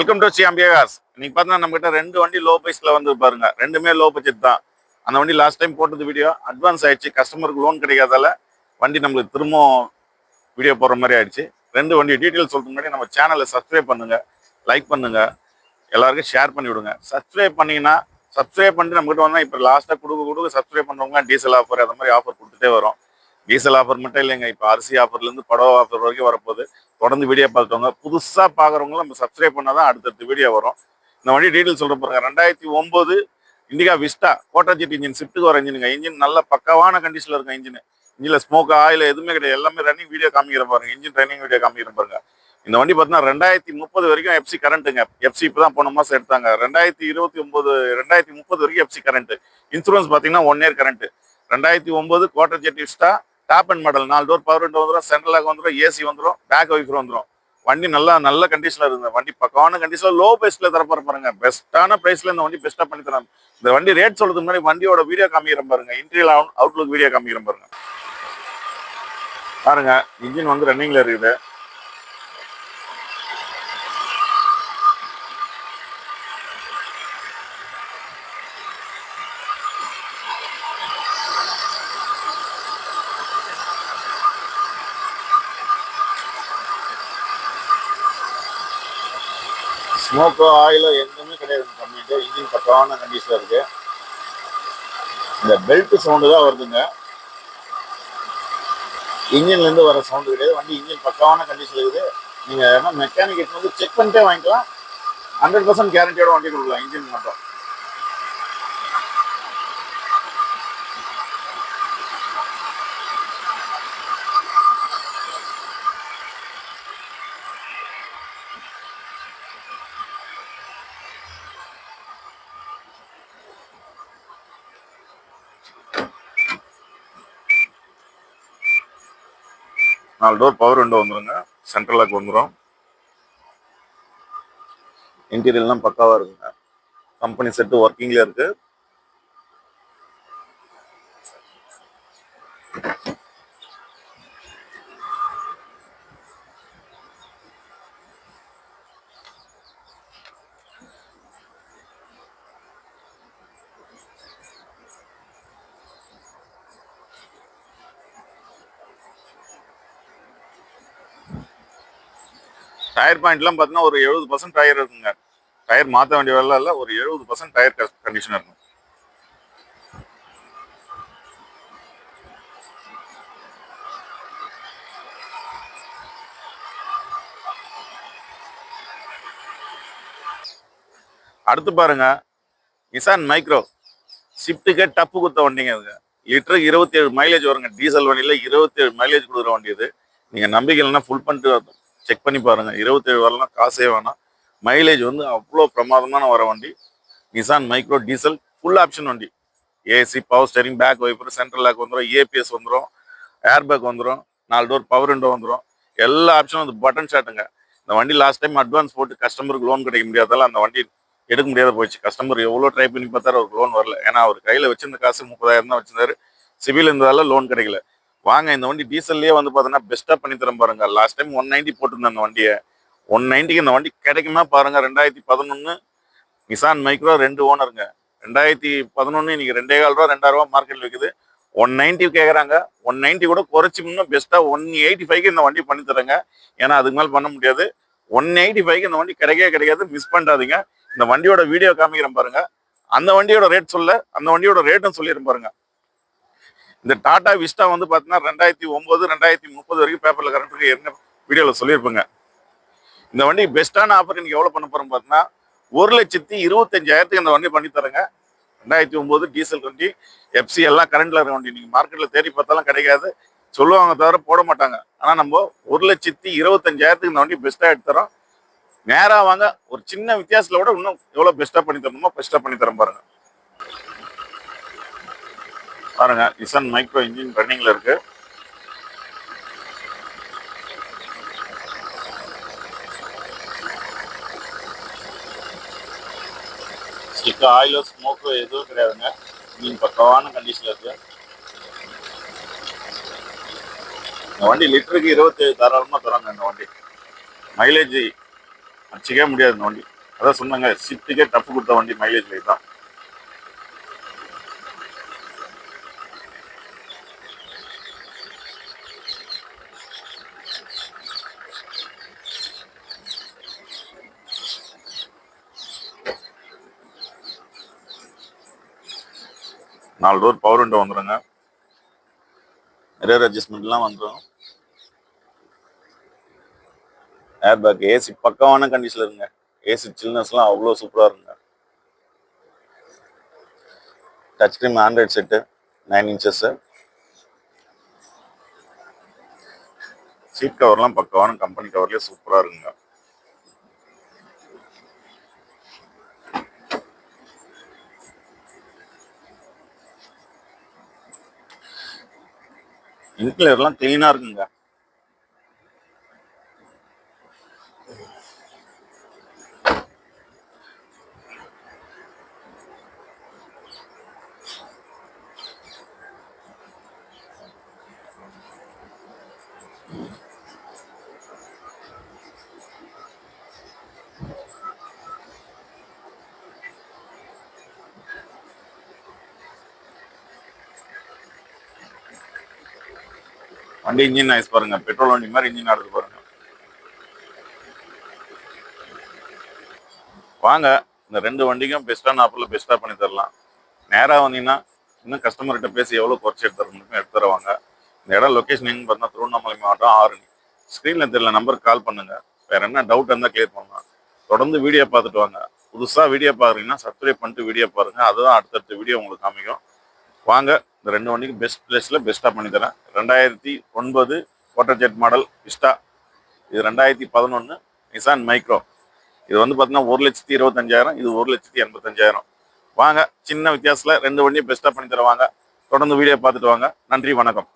Welcome to சிஎம்பிகாஸ் இன்னைக்கு பார்த்தீங்கன்னா நம்ம நம்மகிட்ட ரெண்டு வண்டி லோ பைஸில் வந்து பாருங்க. ரெண்டுமே லோ பட்ஜெட் தான். அந்த வண்டி லாஸ்ட் டைம் போட்டது வீடியோ அட்வான்ஸ் ஆயிடுச்சு. கஸ்டமருக்கு லோன் கிடைக்காதால வண்டி நம்மளுக்கு திரும்பவும் வீடியோ போடுற மாதிரி ஆயிடுச்சு. ரெண்டு வண்டி டீட்டெயில் சொல்றதுக்கு முன்னாடி நம்ம சேனலை சப்ஸ்கிரைப் பண்ணுங்க. லைக் பண்ணுங்க. எல்லாருக்கும் ஷேர் பண்ணி விடுங்க. சப்ஸ்கிரைப் பண்ணீங்கன்னா சப்ஸ்கிரைப் பண்ணிட்டு நம்மகிட்ட வந்தால் இப்போ லாஸ்ட்டாக கொடுக்க கொடுக்க சப்ஸ்கிரைப் பண்ணுறவங்க டீசல் ஆஃபர் அந்த மாதிரி ஆஃபர் கொடுத்துட்டே வரும். டீசல் ஆஃபர் மட்டும் இல்லைங்க. இப்போ அரிசி ஆஃபர்லேருந்து படவை ஆஃபர் வரைக்கும் வரப்போகுது. தொடர்ந்து வீடியோ பார்த்துவாங்க புதுசாக பார்க்குறவங்களும் நம்ம சப்ஸ்கிரைப் பண்ணால் தான் அடுத்தடுத்து வீடியோ வரும். இந்த வண்டி டீட்டெயில் சொல்ல பாருங்க. ரெண்டாயிரத்தி ஒம்பது Indica Vista Quadrajet engine ஷிஃப்ட்டுக்கு வர இன்ஜினுங்க இன்ஜின் நல்ல பக்கவான கண்டிஷனில் இருக்கும் இன்ஜின் இன்ஜினில் ஸ்மோக் ஆயில் எதுவுமே கிடையாது. எல்லாமே ரன்னிங் வீடியோ காமிக்கிற பாருங்க. இன்ஜின் ரன்னிங் வீடியோ காமிக்கிற பாருங்க. இந்த வண்டி பார்த்தீங்கன்னா ரெண்டாயிரத்தி முப்பது வரைக்கும் எஃப்சி கரண்ட்டுங்க எஃப்சி இப்போ தான் போன மாதம் எடுத்தாங்க. ரெண்டாயிரத்தி இருபத்தி ஒம்பது ரெண்டாயிரத்தி முப்பது வரைக்கும் எஃப்சி கரண்ட் இன்சூரன்ஸ் பார்த்தீங்கன்னா ஒன் இயர் கரண்ட் ரெண்டாயிரத்தி ஒம்பது quarter jet Vista top and model நாலு டோர் பவர் விண்டோ வந்துடும் சென்ட்ரலாக வந்துடும் ஏசி வந்துடும் பேக் வைஃபர் வந்துடும் வண்டி நல்லா நல்ல கண்டிஷனில் இருந்தது வண்டி பக்கமான கண்டிஷனில் லோ பெஸ்ட்டில் தரப்போற பாருங்க. பெஸ்ட்டான ப்ரைஸில் இந்த வண்டி பெஸ்ட்டாக பண்ணி தராங்க இந்த வண்டி ரேட் சொல்றதுக்கு முன்னாடி வண்டியோட வீடியோ காமிக்கிற பாருங்க. இன்டீரியல் அவுட்லுக் வீடியோ காமிக்கிற பாருங்க. பாருங்க இன்ஜின் வந்து ரன்னிங்ல இருக்குது. ஸ்மோக்கோ ஆயிலோ எதுவுமே கிடையாது கம்மிட்டு இன்ஜின் பக்கமான கண்டிஷன் இருக்கு. இந்த பெல்ட் சவுண்டு தான் வருதுங்க. இன்ஜின்லேருந்து வர சவுண்டு கிடையாது. வண்டி இன்ஜின் பக்காவான கண்டிஷன் இருக்குது. நீங்கள் ஏன்னா மெக்கானிக் வந்து செக் பண்ணிட்டே வாங்கிக்கலாம். ஹண்ட்ரட் பர்சன்ட் கேரண்டியோட வண்டி கொடுக்கலாம். இன்ஜின் மட்டும். நாலு டோர் பவர் விண்டோ வந்துருங்க. சென்ட்ரல் லாக் வந்துடும் இன்டீரியர்லாம் பக்காவா இருக்குங்க. கம்பெனி செட்டு ஒர்க்கிங்ல இருக்கு. டயர் பாயிண்ட்லாம் பார்த்தீங்கன்னா ஒரு எழுபது பர்சன்ட் டயர் இருக்குங்க. டயர் மாற்ற வேண்டிய வேலை இல்லை ஒரு எழுபது பர்சன்ட் டயர் கண்டிஷன் இருக்கும். அடுத்து பாருங்க நிசான் மைக்ரோ ஷிஃப்ட்டுக்கே டப்பு குத்த வண்டிங்க இதுங்க லிட்டருக்கு இருபத்தி ஏழு மைலேஜ் வருங்க. டீசல் வண்டியில் இருபத்தி ஏழு மைலேஜ் கொடுக்குற வண்டி இது. நீங்கள் நம்பிக்கை இல்லைன்னா ஃபுல் பண்ணிட்டு செக் பண்ணி பாருங்க. இருபத்தேழு வரலாம். காசே வேணாம். மைலேஜ் வந்து அவ்வளோ பிரமாதமான வர வண்டி. Nissan Micra diesel full option வண்டி. AC power steering back wiper central lock வந்துடும் ஏபிஎஸ் வந்துடும் ஏர் பேக் வந்துடும் நாலு டோர் பவர் விண்டோ வந்துடும் எல்லா ஆப்ஷனும் வந்து பட்டன் ஷாட்டுங்க இந்த வண்டி லாஸ்ட் டைம் அட்வான்ஸ் போட்டு கஸ்டமருக்கு லோன் கிடைக்க முடியாதால அந்த வண்டி எடுக்க முடியாத போயிடுச்சு. கஸ்டமர் எவ்வளோ ட்ரை பண்ணி பார்த்தாரு அவருக்கு லோன் வரல. ஏன்னா அவர் கையில் வச்சிருந்த காசு முப்பதாயிரம் தான் வச்சிருந்தாரு. சிவில் இருந்ததால லோன் கிடைக்கல. வாங்க இந்த வண்டி டீசல்லே வந்து பார்த்தீங்கன்னா பெஸ்ட்டாக பண்ணி தரம் பாருங்க. லாஸ்ட் டைம் ஒன் நைன்ட்டி போட்டிருந்தேன் அந்த வண்டியை. ஒன் நைன்ட்டிக்கு இந்த வண்டி கிடைக்குமா பாருங்க ரெண்டாயிரத்தி பதினொன்று நிசான் மைக்ரோ ரெண்டு ஓனருங்க. ரெண்டாயிரத்தி பதினொன்று இன்னைக்கு ரெண்டே கால் ரூபா ரெண்டாயிரம் ரூபா மார்க்கெட்டில் விற்குது ஒன் நைன்ட்டி கேட்குறாங்க ஒன் நைன்ட்டி கூட குறைச்சி முன்னும் பெஸ்ட்டாக ஒன் எயிட்டி ஃபைவ்க்கு இந்த வண்டி பண்ணி தரேங்க. ஏன்னா அதுக்கு மேலே பண்ண முடியாது. ஒன் எயிட்டி ஃபைவ்க்கு இந்த வண்டி கிடைக்கவே கிடைக்காது. மிஸ் பண்ணாதீங்க இந்த வண்டியோட வீடியோ காமிக்கிறேன் பாருங்க. அந்த வண்டியோட ரேட் சொல்ல அந்த வண்டியோட ரேட்டும் சொல்லிடுறேன் பாருங்க. இந்த டாடா விஸ்டா வந்து பார்த்தீங்கன்னா ரெண்டாயிரத்தி ஒம்பது ரெண்டாயிரத்தி முப்பது வரைக்கும் பேப்பரில் கரண்ட்டுக்கு என்ன வீடியோவில் சொல்லியிருப்பேங்க. இந்த வண்டி பெஸ்ட்டான ஆஃபர் இன்னைக்கு எவ்வளோ பண்ண போகிறோம் பார்த்தீங்கன்னா ஒரு லட்சத்தி இருபத்தஞ்சாயிரத்துக்கு இந்த வண்டி பண்ணி தரேங்க. ரெண்டாயிரத்தி ஒம்பது டீசல் வண்டி எஃப்சி எல்லாம் கரண்ட்ல இருக்க வண்டி. நீங்கள் மார்க்கெட்டில் தேடி பார்த்தாலும் கிடைக்காது. சொல்லுவாங்க தவிர போட மாட்டாங்க. ஆனால் நம்ம ஒரு லட்சத்தி இருபத்தஞ்சாயிரத்துக்கு இந்த வண்டி பெஸ்ட்டாக எடுத்து தரோம். நேராக வாங்க ஒரு சின்ன வித்தியாசத்தில் விட இன்னும் எவ்வளோ பெஸ்ட்டாக பண்ணி தரணுமோ பெஸ்ட்டாக பண்ணி தரேன் பாருங்க. பாருங்க நிசான் மைக்ரோ இன்ஜின் ரன்னிங்ல இருக்கு. ஸ்டிக்கு ஆயிலோ ஸ்மோக்கோ எதுவும் கிடையாதுங்க. இன்ஜின் பக்கவான கண்டிஷன்ல இருக்கு. இந்த வண்டி லிட்டருக்கு இருபத்தேழு தாராளமாக தராங்க இந்த வண்டி. மைலேஜ் அடிச்சிக்கவே முடியாது இந்த வண்டி. அதான் சொன்னாங்க ஷிஃப்ட்டுக்கே டஃப் கொடுத்த வண்டி மைலேஜ் தான். நாலு டோர் பவர் விண்டோ வந்துருங்க. மிரர் அட்ஜஸ்ட்மெண்ட்லாம் வந்துடும் ஏர் பேக் ஏசி பக்கமான கண்டிஷனில் இருங்க. ஏசி சில்னஸ்லாம் அவ்வளோ சூப்பராக இருங்க. Touch screen Android set nine inches seat கவர்லாம் பக்கமான கம்பெனி கவர்லேயே சூப்பராக இருக்குங்க இன்க்ளேர்லாம் க்ளீனாக இருக்குங்க. வண்டி இன்ஜின் நாய்ஸ் பாருங்க. பெட்ரோல் வண்டி மாதிரி இன்ஜின் ஆடுது பாருங்க. வாங்க இந்த ரெண்டு வண்டிக்கும் பெஸ்ட்டான ஆஃபரில் பெஸ்ட்டாக பண்ணி தரலாம். நேராக வந்தீங்கன்னா இன்னும் கஸ்டமர்கிட்ட பேசி எவ்வளோ குறைச்சி எடுத்து தர முடியுமோ எடுத்து தருவாங்க. இந்த இடம் லொக்கேஷன் எங்கே பார்த்தா திருவண்ணாமலை மாவட்டம் ஆரணி. ஸ்க்ரீனில் தெரியல நம்பருக்கு கால் பண்ணுங்க. வேற என்ன டவுட் இருந்தால் கிளியர் பண்ணலாம். தொடர்ந்து வீடியோ பார்த்துட்டு வாங்க. புதுசாக வீடியோ பார்க்குறீங்கன்னா சப்ஸ்கிரைப் பண்ணிட்டு வீடியோ பாருங்கள் அதுதான் அடுத்தடுத்த வீடியோ உங்களுக்கு காமிக்கும். வாங்க இந்த ரெண்டு வண்டிக்கு பெஸ்ட் பிளேஸில் பெஸ்ட்டாக பண்ணித்தரேன். ரெண்டாயிரத்தி ஒன்பது வாட்டர் ஜெட் மாடல் இஸ்டா இது ரெண்டாயிரத்தி பதினொன்று நிசான் மைக்ரோ இது வந்து பார்த்தீங்கன்னா ஒரு லட்சத்தி இருபத்தஞ்சாயிரம் இது ஒரு லட்சத்தி எண்பத்தஞ்சாயிரம். வாங்க சின்ன வித்தியாசத்தில் ரெண்டு வண்டியும் பெஸ்ட்டாக பண்ணி தருவாங்க தொடர்ந்து வீடியோ பார்த்துட்டு வாங்க. நன்றி வணக்கம்.